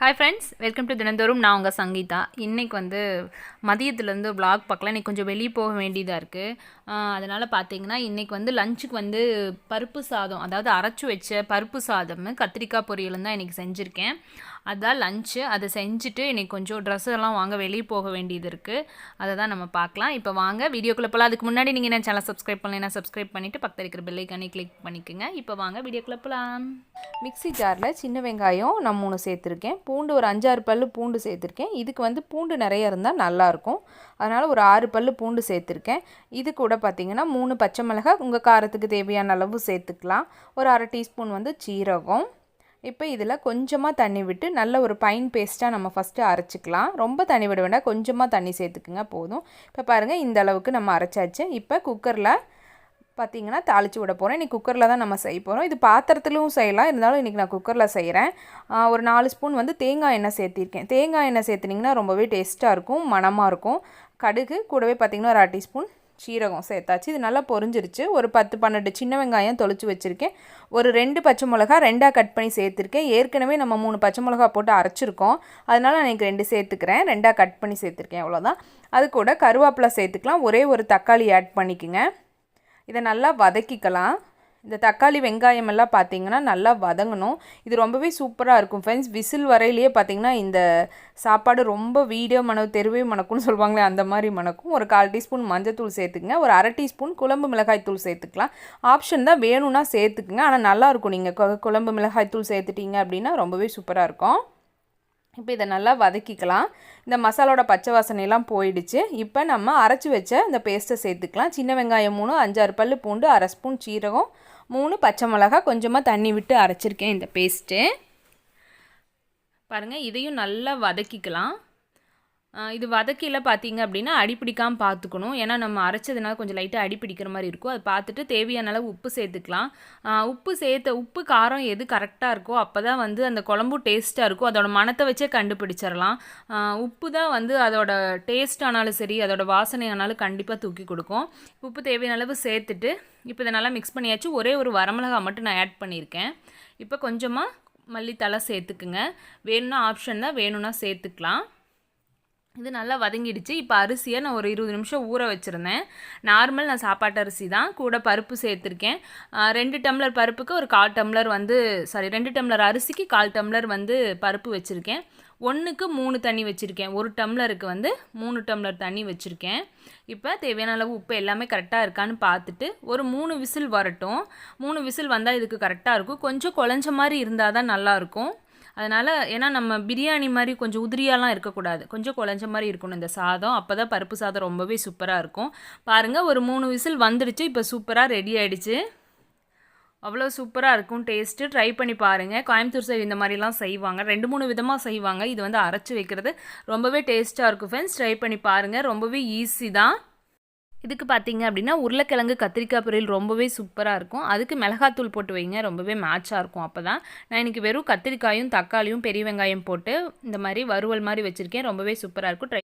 Hi friends welcome to தினந்தோறும் நான் உங்கள் சங்கீதா. இன்றைக்கி வந்து மதியத்துலேருந்து vlog பார்க்கலாம் இன்றைக்கி கொஞ்சம் வெளியே போக வேண்டியதாக இருக்குது அதனால் பார்த்தீங்கன்னா இன்றைக்கி வந்து லஞ்சுக்கு வந்து பருப்பு சாதம் அதாவது அரைச்சி வச்ச பருப்பு சாதம் கத்திரிக்காய் பொரியலும் தான் இன்றைக்கி செஞ்சுருக்கேன். அதான் லஞ்சு அதை செஞ்சுட்டு இன்றைக்கி கொஞ்சம் ட்ரெஸ் எல்லாம் வாங்க வெளியே போக வேண்டியது இருக்குது அதை தான் நம்ம பார்க்கலாம். இப்போ வாங்க வீடியோக்குள்ளே போகலாம் அதுக்கு முன்னாடி நீங்கள் என்ன சேனல் சப்ஸ்கிரைப் பண்ணலைன்னா சப்ஸ்கிரைப் பண்ணிவிட்டு பக்கத்தில் இருக்கிற பெல்லைக்கானே கிளிக் பண்ணிக்கோங்க. இப்போ வாங்க வீடியோக்குள்ளே போகலாம் மிக்சி ஜாரில் சின்ன வெங்காயம் நான் மூணு சேர்த்துருக்கேன். பூண்டு ஒரு அஞ்சாறு பல்லு பூண்டு சேர்த்துருக்கேன். இதுக்கு வந்து பூண்டு நிறைய இருந்தால் நல்லாயிருக்கும் அதனால் ஒரு ஆறு பல்லு பூண்டு சேர்த்துருக்கேன். இது கூட பார்த்திங்கன்னா மூணு பச்சை மிளகாய் உங்கள் காரத்துக்கு தேவையான அளவு சேர்த்துக்கலாம். ஒரு அரை டீஸ்பூன் வந்து சீரகம். இப்போ இதில் கொஞ்சமாக தண்ணி விட்டு நல்ல ஒரு பைன் பேஸ்ட்டாக நம்ம ஃபஸ்ட்டு அரைச்சிக்கலாம். ரொம்ப தண்ணி விட வேண்டாம். கொஞ்சமாக தண்ணி சேர்த்துக்குங்க. போதும். இப்போ பாருங்கள் இந்த அளவுக்கு நம்ம அரைச்சாச்சு. இப்போ குக்கரில் பார்த்தீங்கன்னா தாளித்து விட போகிறேன் இன்றைக்கி குக்கரில் தான் நம்ம செய்ய போகிறோம் இது பாத்திரத்திலும் செய்யலாம். இருந்தாலும் இன்றைக்கி நான் குக்கரில் செய்கிறேன் ஒரு நாலு ஸ்பூன் வந்து தேங்காய் எண்ணெய் சேர்த்திருக்கேன். தேங்காய் எண்ணெய் சேர்த்துனிங்கன்னா ரொம்பவே டேஸ்ட்டாக இருக்கும். மணமாக இருக்கும். கடுகு கூடவே பார்த்திங்கன்னா ஒரு அரை டீஸ்பூன் சீரகம் சேர்த்தாச்சு. இது நல்லா பொரிஞ்சிருச்சு. ஒரு பத்து பன்னெண்டு சின்ன வெங்காயம் தொளிச்சு வச்சுருக்கேன். ஒரு ரெண்டு பச்சை மிளகா ரெண்டாக கட் பண்ணி சேர்த்துருக்கேன். ஏற்கனவே நம்ம மூணு பச்சை மிளகா போட்டு அரைச்சிருக்கோம். அதனால் நான் எனக்கு ரெண்டு சேர்த்துக்கிறேன். ரெண்டாக கட் பண்ணி சேர்த்துருக்கேன். அவ்வளோதான் அது கூட கருவேப்பிலை சேர்த்துக்கலாம். ஒரே ஒரு தக்காளி ஆட் பண்ணிக்கோங்க. இதை நல்லா வதக்கிக்கலாம். இந்த தக்காளி வெங்காயம் எல்லாம் பார்த்தீங்கன்னா நல்லா வதங்கணும். இது ரொம்பவே சூப்பராக இருக்கும் ஃப்ரெண்ட்ஸ் விசில் வரையிலேயே பார்த்தீங்கன்னா இந்த சாப்பாடு ரொம்ப வீடியோ மணம் தெருவே மணக்கும்னு சொல்லுவாங்களே அந்த மாதிரி மணக்கும். ஒரு கால் டீஸ்பூன் மஞ்சத்தூள் சேர்த்துக்குங்க. ஒரு அரை டீஸ்பூன் குழம்பு மிளகாய் தூள் சேர்த்துக்கலாம். ஆப்ஷன் தான் வேணும்னா சேர்த்துக்குங்க. ஆனால் நல்லாயிருக்கும் நீங்கள் குழம்பு மிளகாய் தூள் சேர்த்துட்டீங்க அப்படின்னா ரொம்பவே சூப்பராக இருக்கும். இப்போ இதை நல்லா வதக்கிக்கலாம். இந்த மசாலோட பச்சை வாசனையெல்லாம் போயிடுச்சு. இப்போ நம்ம அரைச்சி வச்ச இந்த பேஸ்ட்டை சேர்த்துக்கலாம். சின்ன வெங்காயம் மூணு அஞ்சாறு பல் பூண்டு அரை ஸ்பூன் சீரகம் மூணு பச்சை மிளகா கொஞ்சமாக தண்ணி விட்டு அரைச்சிருக்கேன் இந்த பேஸ்ட்டு பாருங்கள் இதையும் நல்லா வதக்கிக்கலாம். இது வதக்கியில் பார்த்தீங்க அப்படின்னா அடிப்பிடிக்காமல் பார்த்துக்கணும் ஏன்னா நம்ம அரைச்சதுனால கொஞ்சம் லைட்டாக அடிப்பிடிக்கிற மாதிரி இருக்கும். அது பார்த்துட்டு தேவையான அளவு உப்பு சேர்த்துக்கலாம். உப்பு சேர்த்த உப்பு காரம் எது கரெக்டாக இருக்கோ அப்போ தான் வந்து அந்த குழம்பு டேஸ்ட்டாக இருக்கும். அதோட மனத்தை வச்சே கண்டுபிடிச்சிடலாம். உப்பு தான் வந்து அதோட டேஸ்ட் ஆனாலும் சரி அதோட வாசனை ஆனாலும் கண்டிப்பாக தூக்கி கொடுக்கும். உப்பு தேவையான அளவு சேர்த்துட்டு இப்போ இதை நல்லா மிக்ஸ் பண்ணியாச்சு. ஒரே ஒரு வரமிளகா மட்டும் நான் ஆட் பண்ணியிருக்கேன். இப்போ கொஞ்சமாக மல்லித்தலை சேர்த்துக்குங்க. வேணும்னா ஆப்ஷன் தான் வேணும்னா சேர்த்துக்கலாம். இது நல்லா வதங்கிடுச்சு. இப்போ அரிசியை நான் ஒரு இருபது நிமிஷம் ஊற வச்சுருந்தேன். நார்மல் நான் சாப்பாட்டு அரிசி தான். கூட பருப்பு சேர்த்துருக்கேன். ரெண்டு டம்ளர் பருப்புக்கு ஒரு கால் டம்ளர் வந்து சாரி ரெண்டு டம்ளர் அரிசிக்கு கால் டம்ளர் வந்து பருப்பு வச்சுருக்கேன். ஒன்றுக்கு மூணு தண்ணி வச்சுருக்கேன். ஒரு டம்ளருக்கு வந்து மூணு டம்ளர் தண்ணி வச்சுருக்கேன். இப்போ தேவையான அளவு உப்பு எல்லாமே கரெக்டாக இருக்கான்னு பார்த்துட்டு ஒரு மூணு விசில் வரட்டும். மூணு விசில் வந்தால் இதுக்கு கரெக்டாக இருக்கும். கொஞ்சம் குழஞ்ச மாதிரி இருந்தால் தான் நல்லாயிருக்கும் அதனால் ஏன்னா நம்ம பிரியாணி மாதிரி கொஞ்சம் உதிரியாலாம் இருக்கக்கூடாது. கொஞ்சம் குழஞ்ச மாதிரி இருக்கணும் இந்த சாதம். அப்போ தான் பருப்பு சாதம் ரொம்பவே சூப்பராக இருக்கும். பாருங்கள் ஒரு மூணு விசில் வந்துடுச்சு இப்போ சூப்பராக ரெடி ஆகிடுச்சு அவ்வளோ சூப்பராக இருக்கும் டேஸ்ட்டு ட்ரை பண்ணி பாருங்கள் கோயம்புத்தூர் சைடு இந்த மாதிரிலாம் செய்வாங்க. ரெண்டு மூணு விதமாக செய்வாங்க. இது வந்து அரைச்சி வைக்கிறது ரொம்பவே டேஸ்ட்டாக இருக்கும் ஃப்ரெண்ட்ஸ் ட்ரை பண்ணி பாருங்கள் ரொம்பவே ஈஸி தான். இதுக்கு பார்த்தீங்க அப்படின்னா உருளைக்கிழங்கு கத்திரிக்காய் பொரியல் ரொம்பவே சூப்பராக இருக்கும். அதுக்கு மிளகாத்தூள் போட்டு வைங்க ரொம்பவே மேட்சாக இருக்கும் அப்போ தான் நான் இன்றைக்கி வெறும் கத்திரிக்காயும் தக்காளியும் பெரிய வெங்காயம் போட்டு இந்த மாதிரி வறுவல் மாதிரி வச்சுருக்கேன். ரொம்பவே சூப்பராக இருக்கும். ட்ரை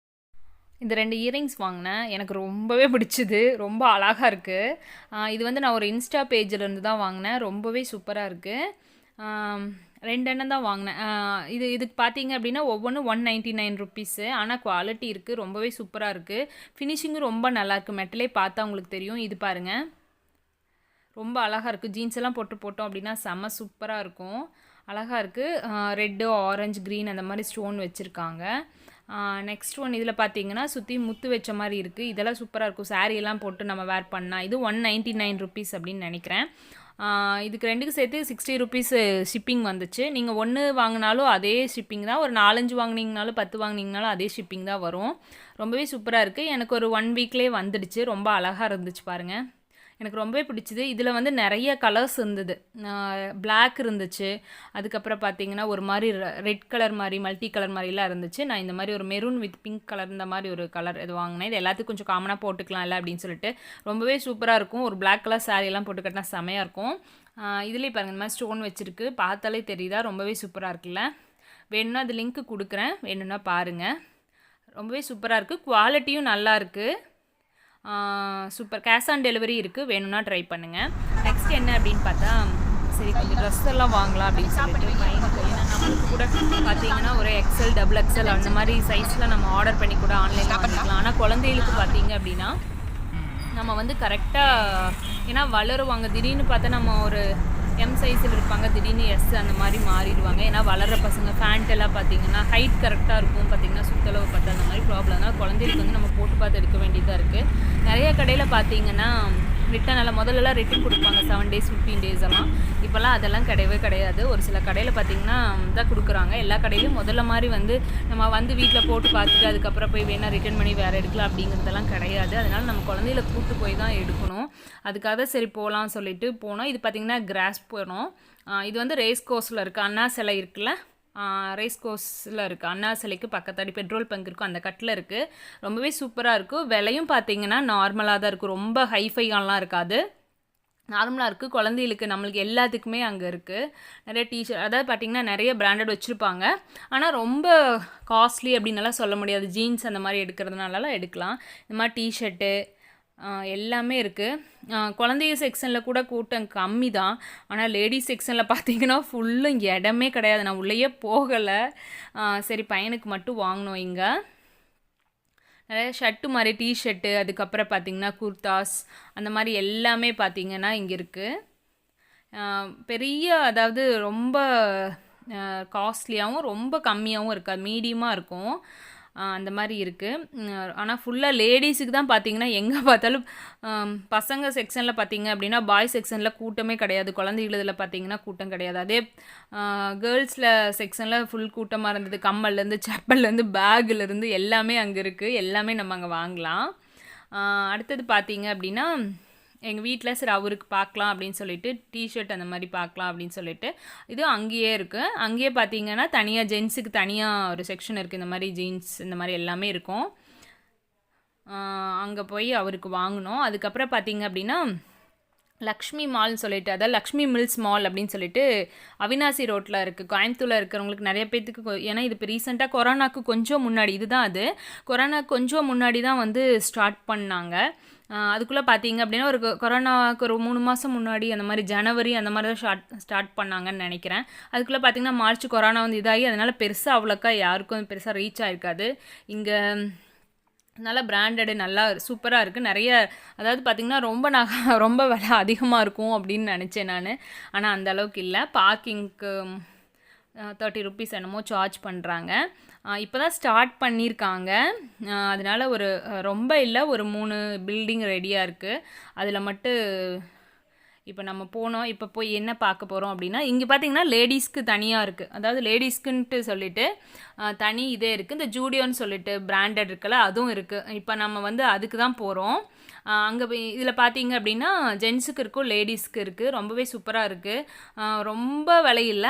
இந்த ரெண்டு இயரிங்ஸ் வாங்கினேன். எனக்கு ரொம்பவே பிடிச்சிது. ரொம்ப அழகாக இருக்குது இது வந்து நான் ஒரு இன்ஸ்டா பேஜிலேருந்து தான் வாங்கினேன். ரொம்பவே சூப்பராக இருக்குது ரெண்டு எண்ணம் தான் வாங்கினேன். இது இதுக்கு பார்த்தீங்க அப்படின்னா ஒவ்வொன்றும் ஒன் நைன்ட்டி நைன் ருப்பீஸு ஆனால் குவாலிட்டி இருக்குது ரொம்பவே சூப்பராக இருக்குது ஃபினிஷிங்கும் ரொம்ப நல்லாயிருக்கு மெட்டலே பார்த்தா உங்களுக்கு தெரியும். இது பாருங்கள் ரொம்ப அழகாக இருக்குது ஜீன்ஸ் எல்லாம் போட்டு போட்டோம் அப்படின்னா செம்ம சூப்பராக இருக்கும். அழகாக இருக்குது ரெட்டு ஆரஞ்சு க்ரீன் அந்த மாதிரி ஸ்டோன் வச்சுருக்காங்க. நெக்ஸ்ட் ஒன் இதில் பார்த்தீங்கன்னா சுற்றி முத்து வச்ச மாதிரி இருக்குது இதெல்லாம் சூப்பராக இருக்கும். சாரீலாம் போட்டு நம்ம வேர் பண்ணால் இது ஒன் நைன்ட்டி நைன் ருப்பீஸ் அப்படின்னு நினைக்கிறேன். இதுக்கு ரெண்டுக்கு சேர்த்து சிக்ஸ்டி ருபீஸ் ஷிப்பிங் வந்துச்சு. நீங்கள் ஒன்று வாங்கினாலும் அதே ஷிப்பிங் தான். ஒரு நாலஞ்சு வாங்கினீங்கனாலும் பத்து வாங்கினீங்கனாலும் அதே ஷிப்பிங் தான் வரும். ரொம்பவே சூப்பராக இருக்குது எனக்கு ஒரு ஒன் வீக்லேயே வந்துடுச்சு. ரொம்ப அழகாக இருந்துச்சு பாருங்கள் எனக்கு ரொம்பவே பிடிச்சிது. இதில் வந்து நிறைய கலர்ஸ் இருந்தது. பிளாக் இருந்துச்சு. அதுக்கப்புறம் பார்த்தீங்கன்னா ஒரு மாதிரி ரெட் கலர் மாதிரி மல்டி கலர் மாதிரிலாம் இருந்துச்சு. நான் இந்த மாதிரி ஒரு மெரூன் வித் பிங்க் கலர் இந்த மாதிரி ஒரு கலர் இது வாங்கினேன். இது எல்லாத்துக்கும் கொஞ்சம் காமனாக போட்டுக்கலாம் இல்லை அப்படின்னு சொல்லிட்டு. ரொம்பவே சூப்பராக இருக்கும். ஒரு பிளாக் கலர் சாரியெல்லாம் போட்டு கட்டினா செமையாக இருக்கும். இதுலேயே பாருங்கள் இந்த மாதிரி ஸ்டோன் வச்சுருக்கு. பார்த்தாலே தெரியுதா? ரொம்பவே சூப்பராக இருக்குல்ல. வேணும்னா அது லிங்க்கு கொடுக்குறேன். வேணும்னா பாருங்கள் ரொம்பவே சூப்பராக இருக்குது குவாலிட்டியும் நல்லா இருக்குது சூப்பர் கேஷ் ஆன் டெலிவரி இருக்குது வேணும்னா ட்ரை பண்ணுங்கள் நெக்ஸ்ட் என்ன அப்படின்னு பார்த்தா சரி கொஞ்சம் ட்ரெஸ் எல்லாம் வாங்கலாம் அப்படின்னு சொல்லிட்டு நம்மளுக்கு கூட பார்த்தீங்கன்னா ஒரு எக்ஸல் டபுள் எக்ஸல் அந்த மாதிரி சைஸில் நம்ம ஆர்டர் பண்ணி கூட ஆன்லைனில் பண்ணிக்கலாம் ஆனால் குழந்தைகளுக்கு பார்த்தீங்க அப்படின்னா நம்ம வந்து கரெக்டாக ஏன்னா வளருவாங்க. திடீர்னு பார்த்தா நம்ம ஒரு எம் சைஸில் இருப்பாங்க திடீர்னு எஸ் அந்த மாதிரி மாறிடுவாங்க. ஏன்னா வளர்கிற பசங்க ஃபேண்ட் எல்லாம் பார்த்தீங்கன்னா ஹைட் கரெக்டாக இருக்கும். பார்த்தீங்கன்னா சுத்தளவு பார்த்து அந்த மாதிரி ப்ராப்ளம் தான் குழந்தைகளுக்கு வந்து நம்ம போட்டு பார்த்து எடுக்க வேண்டியதாக இருக்குது நிறைய கடையில் பார்த்தீங்கன்னா ரிட்டன் எல்லாம் முதல்லலாம் ரிட்டன் கொடுப்பாங்க செவன் டேஸ் ஃபிஃப்டீன் டேஸ் எல்லாம் இப்போல்லாம் அதெல்லாம் கிடையவே கிடையாது. ஒரு சில கடையில் பார்த்தீங்கன்னா தான் கொடுக்குறாங்க. எல்லா கடையிலையும் முதல்ல மாதிரி வந்து நம்ம வந்து வீட்டில் போட்டு பார்த்துட்டு அதுக்கப்புறம் போய் வேணால் ரிட்டன் பண்ணி வேறு எடுக்கலாம் அப்படிங்கிறதெல்லாம் கிடையாது. அதனால் நம்ம குழந்தையில கூட்டு போய் தான் எடுக்கணும். அதுக்காக சரி போகலாம் சொல்லிட்டு போனோம். இது பார்த்திங்கன்னா கிராஸ் போனோம். இது வந்து ரேஸ் கோர்ஸில் இருக்குது அண்ணா சிலை இருக்குல்ல? ரேஸ் கோர்ஸில் இருக்குது அண்ணா சிலைக்கு பக்கத்தாடி பெட்ரோல் பங்க் இருக்கும். அந்த கட்டில் இருக்குது ரொம்பவே சூப்பராக இருக்கும். விலையும் பார்த்தீங்கன்னா நார்மலாக தான் இருக்கும். ரொம்ப ஹைஃபையாலாம் இருக்காது. நார்மலாக இருக்குது குழந்தைகளுக்கு நம்மளுக்கு எல்லாத்துக்குமே அங்கே இருக்குது நிறைய டீஷர்ட் அதாவது பார்த்திங்கன்னா நிறைய பிராண்டட் வச்சுருப்பாங்க. ஆனால் ரொம்ப காஸ்ட்லி அப்படின்னலாம் சொல்ல முடியாது. ஜீன்ஸ் அந்த மாதிரி எடுக்கிறதுனாலலாம் எடுக்கலாம். இந்த மாதிரி டிஷர்ட்டு எல்லாமே இருக்குது குழந்தைய செக்ஷனில் கூட கூட்டம் கம்மி தான் ஆனால் லேடிஸ் செக்ஷனில் பார்த்தீங்கன்னா ஃபுல்லும் இடமே கிடையாது. நான் உள்ளேயே போகலை. சரி பையனுக்கு மட்டும் வாங்கினோம் இங்கே. நிறைய ஷர்ட்டு மாதிரி டிஷர்ட்டு அதுக்கப்புறம் பார்த்தீங்கன்னா குர்தாஸ் அந்த மாதிரி எல்லாமே பார்த்திங்கன்னா இங்கே இருக்குது பெரிய அதாவது ரொம்ப காஸ்ட்லியாகவும் ரொம்ப கம்மியாகவும் இருக்காது. மீடியமாக இருக்கும். அந்த மாதிரி இருக்குது ஆனால் ஃபுல்லாக லேடிஸுக்கு தான் பார்த்தீங்கன்னா எங்கே பார்த்தாலும் பசங்க செக்ஷனில் பார்த்தீங்க அப்படின்னா பாய் செக்ஷனில் கூட்டமே கிடையாது. குழந்தைகள் இதில் பார்த்தீங்கன்னா கூட்டம் கிடையாது. அதே கேர்ள்ஸில் செக்ஷனில் ஃபுல் கூட்டமாக இருந்தது. கம்மல்லேருந்து செப்பல்லேருந்து பேக்லேருந்து எல்லாமே அங்கே இருக்குது எல்லாமே நம்ம அங்கே வாங்கலாம். அடுத்தது பார்த்தீங்க அப்படின்னா எங்கள் வீட்டில் சரி அவருக்கு பார்க்கலாம் அப்படின்னு சொல்லிட்டு டிஷர்ட் அந்த மாதிரி பார்க்கலாம் அப்படின்னு சொல்லிட்டு இது அங்கேயே இருக்குது அங்கேயே பார்த்தீங்கன்னா தனியாக ஜென்ஸுக்கு தனியாக ஒரு செக்ஷன் இருக்குது இந்த மாதிரி ஜீன்ஸ் இந்த மாதிரி எல்லாமே இருக்கும். அங்கே போய் அவருக்கு வாங்கினோம் அதுக்கப்புறம் பார்த்தீங்க அப்படின்னா லக்ஷ்மி மால்னு சொல்லிட்டு அதாவது லக்ஷ்மி மில்ஸ் மால் அப்படின்னு சொல்லிட்டு அவினாசி ரோட்டில் இருக்குது கோயம்புத்தூரில் இருக்கிறவங்களுக்கு நிறைய பேர்த்துக்கு ஏன்னா இது இப்போ ரீசெண்டாக கொரோனாக்கு கொஞ்சம் முன்னாடி இதுதான் அது. கொரோனாக்கு கொஞ்சம் முன்னாடி தான் வந்து ஸ்டார்ட் பண்ணாங்க. அதுக்குள்ளே பார்த்தீங்க அப்படின்னா ஒரு கொரோனாவுக்கு ஒரு மூணு மாதம் முன்னாடி அந்த மாதிரி ஜனவரி அந்த மாதிரி தான் ஷார்ட் ஸ்டார்ட் பண்ணாங்கன்னு நினைக்கிறேன். அதுக்குள்ளே பார்த்தீங்கன்னா மார்ச் கொரோனா வந்து இதாகி அதனால் பெருசாக அவ்வளோக்கா யாருக்கும் பெருசாக ரீச் ஆகிருக்காது இங்கே நல்லா பிராண்டடு நல்லா சூப்பராக இருக்குது நிறைய அதாவது பார்த்திங்கன்னா ரொம்ப நக ரொம்ப விலை அதிகமாக இருக்கும் அப்படின்னு நினச்சேன் நான். ஆனால் அந்த அளவுக்கு இல்லை. பார்க்கிங்க்கு தேர்ட்டி ருபீஸ் என்னமோ சார்ஜ் பண்ணுறாங்க இப்போ தான் ஸ்டார்ட் பண்ணியிருக்காங்க அதனால் அதனால ஒரு ரொம்ப இல்லை ஒரு மூணு பில்டிங் ரெடியாக இருக்குது அதில் மட்டும் இப்போ நம்ம போனோம். இப்போ போய் என்ன பார்க்க போகிறோம் அப்படின்னா இங்கே பார்த்தீங்கன்னா லேடிஸ்க்கு தனியாக இருக்குது அதாவது லேடிஸ்க்குன்ட்டு சொல்லிட்டு தனி இதே இருக்குது இந்த ஜூடியோன்னு சொல்லிட்டு பிராண்டட் இருக்குல்ல அதுவும் இருக்குது இப்போ நம்ம வந்து அதுக்கு தான் போகிறோம் அங்கே இதில் பார்த்தீங்க அப்படின்னா ஜென்ஸுக்கு இருக்கும் லேடிஸ்க்கு இருக்குது ரொம்பவே சூப்பராக இருக்குது ரொம்ப விலையில்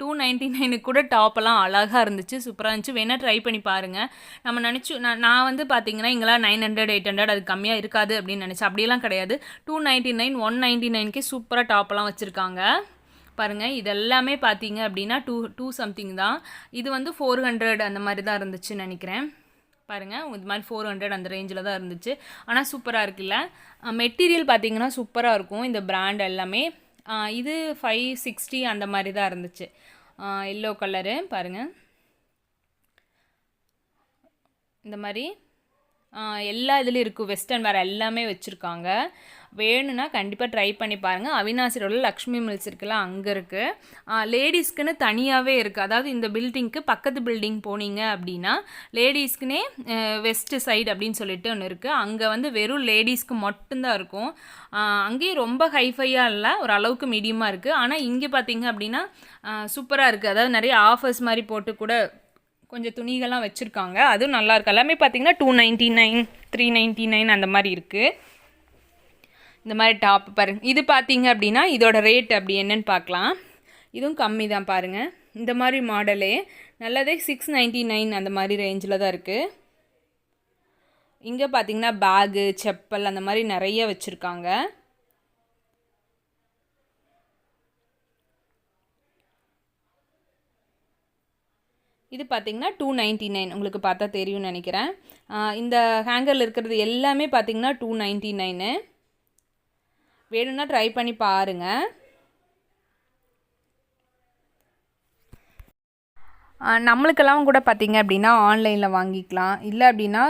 டூ நைன்ட்டி நைனுக்கு கூட டாப்பெல்லாம் அழகாக இருந்துச்சு சூப்பராக இருந்துச்சு. வேணால் ட்ரை பண்ணி பாருங்கள் நம்ம நினச்சி நான் நான் வந்து பார்த்தீங்கன்னா இங்கெல்லாம் நைன் ஹண்ட்ரட் எயிட் ஹண்ட்ரட் அது கம்மியாக இருக்காது அப்படின்னு நினச்சேன் அப்படியெல்லாம் கிடையாது. Two ninety nine one ninety நைன்க்கே சூப்பராக டாப்பெல்லாம் வச்சுருக்காங்க. பாருங்கள் இதெல்லாமே பார்த்தீங்க அப்படின்னா டூ டூ சம்திங் தான். இது வந்து ஃபோர் ஹண்ட்ரட் அந்த மாதிரி தான் இருந்துச்சு நினைக்கிறேன். பாருங்கள் இது மாதிரி ஃபோர் ஹண்ட்ரட் அந்த ரேஞ்சில் தான் இருந்துச்சு. ஆனால் சூப்பராக இருக்குல்ல? மெட்டீரியல் பார்த்தீங்கன்னா சூப்பராக இருக்கும். இந்த பிராண்ட் எல்லாமே. இது ஃபைவ் சிக்ஸ்டி அந்த மாதிரி தான் இருந்துச்சு. எல்லோ கலரு பாருங்கள் இந்த மாதிரி. எல்லா இதுலேயும் இருக்குது வெஸ்டர்ன் வேறு எல்லாமே வச்சுருக்காங்க. வேணும்னா கண்டிப்பாக ட்ரை பண்ணி பாருங்கள் அவினாசி ரோடில் லக்ஷ்மி மில்ஸ் இருக்குல்ல அங்கே இருக்குது லேடிஸ்க்குன்னு தனியாகவே இருக்குது அதாவது இந்த பில்டிங்க்கு பக்கத்து பில்டிங் போனீங்க அப்படின்னா லேடிஸ்க்குனே வெஸ்ட்டு சைடு அப்படின்னு சொல்லிட்டு ஒன்று இருக்குது அங்கே வந்து வெறும் லேடிஸ்க்கு மட்டும்தான் இருக்கும். அங்கேயும் ரொம்ப ஹைஃபையாக இல்லை ஒரு அளவுக்கு மீடியமாக இருக்குது ஆனால் இங்கே பார்த்தீங்க அப்படின்னா சூப்பராக இருக்குது அதாவது நிறைய ஆஃபர்ஸ் மாதிரி போட்டு கூட கொஞ்சம் துணிகள்லாம் வச்சுருக்காங்க. அதுவும் நல்லா இருக்கு. எல்லாமே பார்த்தீங்கன்னா two ninety nine three ninety nine அந்த மாதிரி இருக்குது இந்த மாதிரி டாப் பாருங்க. இது பார்த்தீங்க அப்படின்னா இதோட ரேட் அப்படி என்னன்னு பார்க்கலாம் இதுவும் கம்மி தான் பாருங்கள் இந்த மாதிரி மாடலே நல்லதே சிக்ஸ் நைன்ட்டி நைன் அந்த மாதிரி ரேஞ்சில் தான் இருக்குது இங்கே பார்த்தீங்கன்னா பேகு செப்பல் அந்த மாதிரி நிறைய வச்சுருக்காங்க. இது பார்த்தீங்கன்னா டூ நைன்ட்டி நைன் உங்களுக்கு பார்த்தா தெரியும்னு நினைக்கிறேன். இந்த ஹேங்கரில் இருக்கிறது எல்லாமே பார்த்தீங்கன்னா டூ நைன்ட்டி நைனு வேணும்னா ட்ரை பண்ணி பாருங்கள் நம்மளுக்கெல்லாம் கூட பார்த்திங்க அப்படின்னா ஆன்லைனில் வாங்கிக்கலாம். இல்லை அப்படின்னா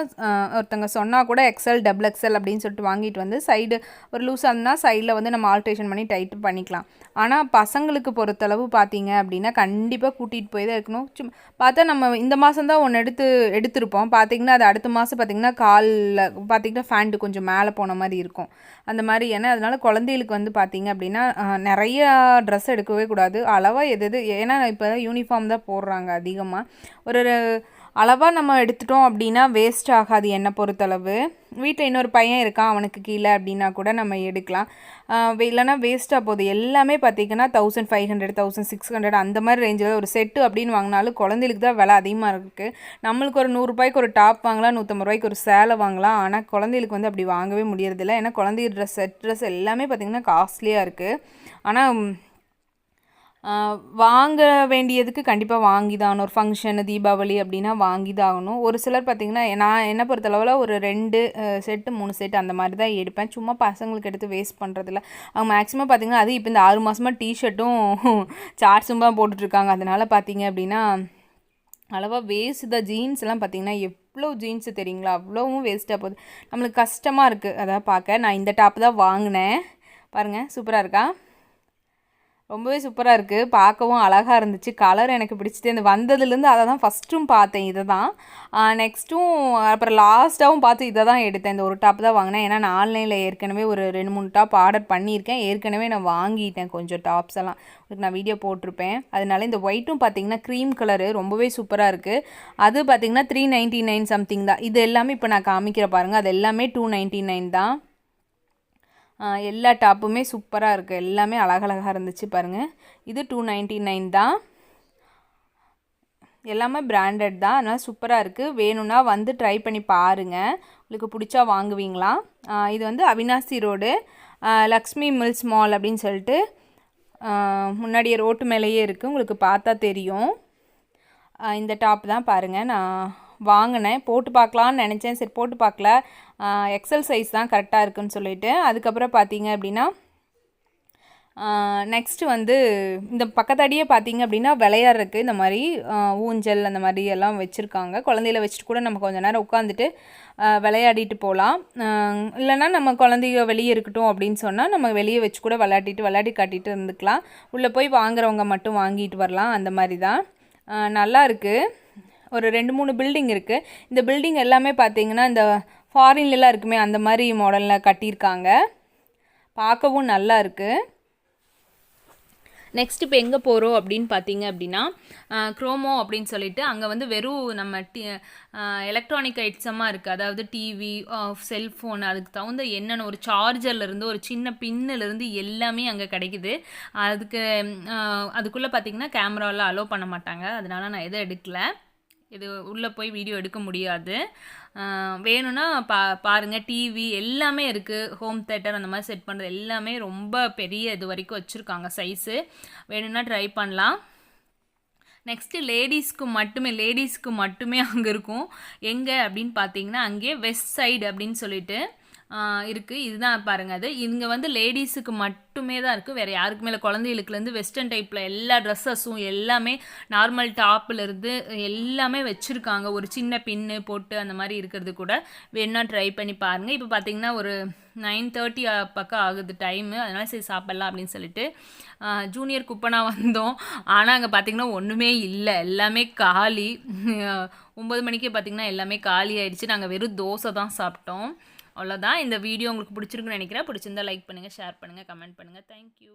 ஒருத்தங்க ஒருத்தவங்க சொன்னால் கூட எக்ஸல் டபுள் எக்ஸல் அப்படின்னு சொல்லிட்டு வாங்கிட்டு வந்து சைடு ஒரு லூஸாக இருந்தால் சைடில் வந்து நம்ம ஆல்ட்ரேஷன் பண்ணி டைட் பண்ணிக்கலாம். ஆனால் பசங்களுக்கு பொறுத்தளவு பார்த்தீங்க அப்படின்னா கண்டிப்பாக கூட்டிகிட்டு போய் தான் இருக்கணும். சும் பார்த்தா நம்ம இந்த மாதம் தான் ஒன்று எடுத்து எடுத்திருப்போம். பார்த்தீங்கன்னா அது அடுத்த மாதம் பார்த்தீங்கன்னா காலில் பார்த்தீங்கன்னா ஃபேண்ட்டு கொஞ்சம் மேலே போன மாதிரி இருக்கும். அந்த மாதிரி ஏன்னா அதனால் குழந்தைகளுக்கு வந்து பார்த்தீங்க அப்படின்னா நிறையா ட்ரெஸ் எடுக்கவே கூடாது. அளவாக எது எது ஏன்னா இப்போ யூனிஃபார்ம் தான் போடுறாங்க அதிகமாக ஒரு அளவாக நம்ம எடுத்துட்டோம் அப்படின்னா வேஸ்ட் ஆகாது என்னை பொறுத்தளவு. வீட்டில் இன்னொரு பையன் இருக்கான் அவனுக்கு கீழே அப்படின்னா கூட நம்ம எடுக்கலாம். இல்லைனா வேஸ்ட்டாக போகுது. எல்லாமே பார்த்தீங்கன்னா thousand five hundred thousand six hundred அந்த மாதிரி ரேஞ்சில் ஒரு செட்டு அப்படின்னு வாங்கினாலும் குழந்தைகளுக்கு தான் விலை அதிகமாக இருக்குது நம்மளுக்கு ஒரு நூறுரூபாய்க்கு ஒரு டாப் வாங்கலாம் நூற்றம்பது ரூபாய்க்கு ஒரு சேலை வாங்கலாம். ஆனால் குழந்தைகளுக்கு வந்து அப்படி வாங்கவே முடியறதில்ல. ஏன்னா குழந்தை ட்ரெஸ் செட் ட்ரெஸ் எல்லாமே பார்த்திங்கன்னா காஸ்ட்லியாக இருக்குது ஆனால் வாங்க வேண்டியதுக்கு கண்டிப்பாக வாங்கி தான் ஆகணும் ஒரு ஃபங்க்ஷனு தீபாவளி அப்படின்னா வாங்கி தான் ஆகணும் ஒரு சிலர் பார்த்திங்கன்னா நான் என்ன பொறுத்தளவில் ஒரு ரெண்டு செட்டு மூணு செட்டு அந்த மாதிரி தான் எடுப்பேன். சும்மா பசங்களுக்கு எடுத்து வேஸ்ட் பண்ணுறதில்ல அவங்க மேக்ஸிமம் பார்த்திங்கன்னா அது இப்போ இந்த ஆறு மாதமாக டிஷர்ட்டும் சார்ட்ஸும் தான் போட்டுட்ருக்காங்க. அதனால் பார்த்தீங்க அப்படின்னா அளவாக வேஸ்ட் தான். ஜீன்ஸ்லாம் பார்த்திங்கன்னா பார்த்தீங்கன்னா எவ்வளோ ஜீன்ஸு தெரியுங்களா? அவ்வளோவும் வேஸ்ட்டாக போகுது. நம்மளுக்கு கஷ்டமாக இருக்குது அதான் பார்க்க நான் இந்த டாப் தான் வாங்கினேன். பாருங்கள் சூப்பராக இருக்கா? ரொம்பவே சூப்பராக இருக்குது பார்க்கவும் அழகாக இருந்துச்சு. கலர் எனக்கு பிடிச்சிட்டு இந்த வந்ததுலேருந்து அதை தான் ஃபஸ்ட்டும் பார்த்தேன் இதை தான். நெக்ஸ்ட்டும் அப்புறம் லாஸ்ட்டாகவும் பார்த்து இதை தான் எடுத்தேன். இந்த ஒரு டாப் தான் வாங்கினேன். ஏன்னா நான் ஆன்லைனில் ஏற்கனவே ஒரு ரெண்டு மூணு டாப் ஆர்டர் பண்ணியிருக்கேன். ஏற்கனவே நான் வாங்கிட்டேன் கொஞ்சம் டாப்ஸ் எல்லாம். உங்களுக்கு நான் வீடியோ போட்டிருப்பேன். அதனால இந்த ஒயிட்டும் பார்த்தீங்கன்னா க்ரீம் கலரு ரொம்பவே சூப்பராக இருக்குது அது பார்த்தீங்கன்னா த்ரீ நைன்ட்டி நைன் சம்திங் தான். இது எல்லாமே இப்போ நான் காமிக்கிற பாருங்கள் அது எல்லாமே டூ நைன்ட்டி நைன் தான். எல்லா டாப்புமே சூப்பராக இருக்குது எல்லாமே அழகழகாக இருந்துச்சு பாருங்கள் இது டூ நைன்ட்டி நைன் தான். எல்லாமே பிராண்டட் தான். அதனால் சூப்பராக இருக்குது வேணும்னா வந்து ட்ரை பண்ணி பாருங்கள் உங்களுக்கு பிடிச்சா வாங்குவீங்களா? இது வந்து Avinashi road. Lakshmi Mills mall அப்படின்னு சொல்லிட்டு முன்னாடியே ரோட்டு மேலேயே இருக்குது உங்களுக்கு பார்த்தா தெரியும். இந்த டாப் தான் பாருங்கள் நான் வாங்கினேன். போட்டு பார்க்கலான்னு நினச்சேன். சரி போட்டு பார்க்கல. எக்ஸல் சைஸ் தான் கரெக்டாக இருக்குன்னு சொல்லிட்டு. அதுக்கப்புறம் பார்த்தீங்க அப்படின்னா நெக்ஸ்ட்டு வந்து இந்த பக்கத்தாடியே பார்த்தீங்க அப்படின்னா விளையாடுறதுக்கு இந்த மாதிரி ஊஞ்சல் அந்த மாதிரி எல்லாம் வச்சுருக்காங்க. குழந்தையில வச்சுட்டு கூட நம்ம கொஞ்ச நேரம் உட்காந்துட்டு விளையாடிட்டு போகலாம். இல்லைன்னா நம்ம குழந்தைங்க வெளியே இருக்கட்டும் அப்படின்னு சொன்னால் நம்ம வெளியே வச்சு கூட விளையாடிட்டு விளையாடி காட்டிட்டு இருந்துக்கலாம். உள்ளே போய் வாங்குறவங்க மட்டும் வாங்கிட்டு வரலாம். அந்த மாதிரி தான். நல்லா இருக்குது ஒரு ரெண்டு மூணு பில்டிங் இருக்குது இந்த பில்டிங் எல்லாமே பார்த்தீங்கன்னா இந்த ஃபாரின்லலாம் இருக்குமே அந்த மாதிரி மாடலில் கட்டியிருக்காங்க. பார்க்கவும் நல்லா இருக்குது நெக்ஸ்ட் இப்போ எங்கே போகிறோம் அப்படின்னு பார்த்தீங்க அப்படின்னா க்ரோமோ அப்படின்னு சொல்லிட்டு அங்கே வந்து வெறும் நம்ம டி எலக்ட்ரானிக் ஐட்ஸமாக இருக்குது அதாவது டிவி செல்ஃபோன் அதுக்கு தகுந்த என்னென்ன ஒரு சார்ஜர்லேருந்து ஒரு சின்ன பின்னிலேருந்து எல்லாமே அங்கே கிடைக்குது. அதுக்கு அதுக்குள்ளே பார்த்தீங்கன்னா கேமராலாம் அலோவ் பண்ண மாட்டாங்க. அதனால நான் எதுவும் எடுக்கல. இது உள்ளே போய் வீடியோ எடுக்க முடியாது. வேணும்னா பா பாருங்கள் டிவி எல்லாமே இருக்குது ஹோம் தேட்டர் அந்த மாதிரி செட் பண்ணுறது எல்லாமே ரொம்ப பெரிய இது வரைக்கும் வச்சுருக்காங்க சைஸு வேணும்னா ட்ரை பண்ணலாம். நெக்ஸ்ட்டு லேடிஸ்க்கு மட்டுமே லேடிஸ்க்கு மட்டுமே அங்கே இருக்கும். எங்கே அப்படின்னு பார்த்தீங்கன்னா அங்கேயே வெஸ்ட் சைடு அப்படின்னு சொல்லிட்டு இருக்குது இதுதான் பாருங்கள் அது. இங்கே வந்து லேடிஸுக்கு மட்டுமே தான் இருக்குது வேறு யாருக்கு மேலே? குழந்தைகளுக்குலேருந்து வெஸ்டர்ன் டைப்பில் எல்லா ட்ரெஸ்ஸஸும் எல்லாமே நார்மல் டாப்லேருந்து எல்லாமே வச்சுருக்காங்க. ஒரு சின்ன பின்னு போட்டு அந்த மாதிரி இருக்கிறது கூட. வேணா ட்ரை பண்ணி பாருங்கள் இப்போ பார்த்தீங்கன்னா ஒரு நைன் தேர்ட்டி பக்கம் ஆகுது டைமு அதனால் சரி சாப்பிட்லாம் அப்படின்னு சொல்லிட்டு ஜூனியர் குப்பனாக வந்தோம். ஆனால் அங்கே பார்த்தீங்கன்னா ஒன்றுமே இல்லை. எல்லாமே காலி. ஒம்பது மணிக்கே பார்த்தீங்கன்னா எல்லாமே காலி ஆயிடுச்சு. நாங்கள் வெறும் தோசை தான் சாப்பிட்டோம். அவ்வளோதான் இந்த வீடியோ உங்களுக்கு பிடிச்சிருக்குன்னு நினைக்கிறேன். பிடிச்சிருந்தா லைக் பண்ணுங்கள் ஷேர் பண்ணுங்கள் கமெண்ட் பண்ணுங்கள் தேங்க்யூ